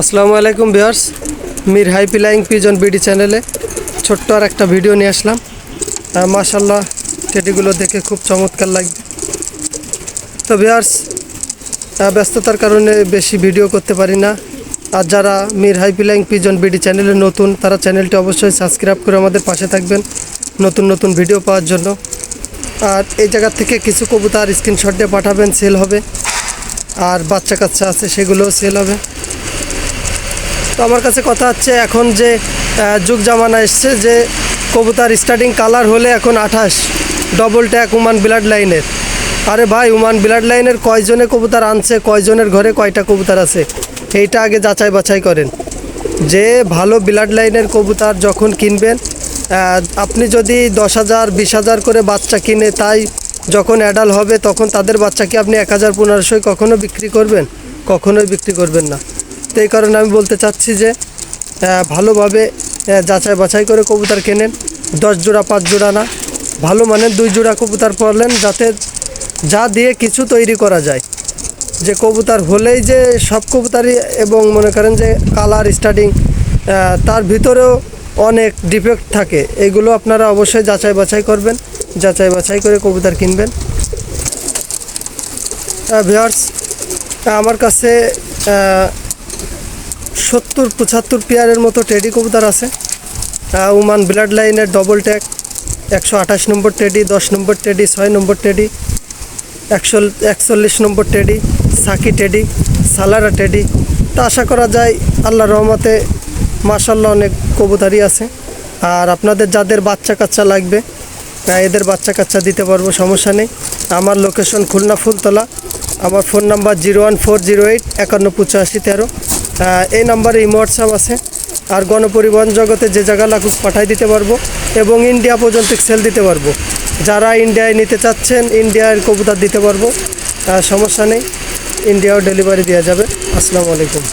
আসসালামু আলাইকুম বিয়ার্স Mir high flying pigeon BD চ্যানেলে ছোট্ট আর একটা ভিডিও নিয়ে আসলাম। মাশাল্লাহ টেডিগুলো দেখে খুব চমৎকার লাগবে তো বিয়ার্স ব্যস্ততার কারণে বেশি ভিডিও করতে পারি না। আর যারা Mir high flying pigeon BD চ্যানেলে নতুন, তারা চ্যানেলটি অবশ্যই সাবস্ক্রাইব করে আমাদের পাশে থাকবেন নতুন নতুন ভিডিও পাওয়ার জন্য। আর এই জায়গা থেকে কিছু কবুতর স্ক্রিনশট দিয়ে পাঠাবেন, সেল হবে। আর বাচ্চা কাচ্চা আছে, সেগুলোও সেল হবে। তো আমার কাছে কথা হচ্ছে এখন যে যুগ জামানা এসছে যে, কবুতার স্টার্টিং কালার হলে এখন আঠাশ ডবল ট্যাক উমান ব্লাড লাইনের আরে ভাই উমান ব্লাড লাইনের কয়জনে কবুতার আনছে, কয়জনের ঘরে কয়টা কবুতার আছে? এইটা আগে যাচাই বাছাই করেন। যে ভালো ব্লাড লাইনের কবুতার যখন কিনবেন আপনি যদি দশ হাজার, বিশ হাজার করে বাচ্চা কিনে তাই যখন অ্যাডাল হবে, তখন তাদের বাচ্চাকে আপনি এক হাজার, পনেরোশোয় কখনো বিক্রি করবেন? কখনোই বিক্রি করবেন না। তো এই কারণে আমি বলতে চাচ্ছি যে ভালোভাবে যাচাই বাছাই করে কবুতর কেনেন। দশ জোড়া, পাঁচ জোড়া না। ভালো মানের দুই জোড়া কবুতর পড়লেন যাতে যা দিয়ে কিছু তৈরি করা যায়। যে কবুতর হলেই যে সব কবুতারই এবং মনে করেন যে কালার, স্টার্টিং তার ভিতরেও অনেক ডিফেক্ট থাকে। এগুলো আপনারা অবশ্যই যাচাই বাছাই করবেন, যাচাই বাছাই করে কবুতর কিনবেন। ভিওর্স আমার কাছে সত্তর, পঁচাত্তর পেয়ারের মতো টেডি কবুতর আছে। উমান ব্লাড লাইনের ডবল ট্যাগ একশো আঠাশ নম্বর টেডি, দশ নম্বর টেডি, ছয় নম্বর টেডি, একশো, একচল্লিশ নম্বর টেডি, সাকি টেডি, সালারা টেডি। তা আশা করা যায় আল্লাহ রহমতে মাসাল্লাহ অনেক কবুতারই আছে। আর আপনাদের যাদের বাচ্চা কাচ্চা লাগবে এদের বাচ্চা কাচ্চা দিতে পারব, সমস্যা নেই। আমার লোকেশন খুলনা ফুলতলা, আমার phone number zero one four zero eight একান্ন, পঁচাশি, তেরো। এই নাম্বারে ইমো হোয়াটসঅ্যাপ আছে। আর গণপরিবহন জগতে যে জায়গা লাগুক পাঠাই দিতে পারব এবং ইন্ডিয়া পর্যন্ত সেল দিতে পারব। যারা ইন্ডিয়ায় নিতে চাচ্ছেন, ইন্ডিয়ার কবুতার দিতে পারব সমস্যা নেই, ইন্ডিয়াও ডেলিভারি দেওয়া যাবে। আসসালামু আলাইকুম।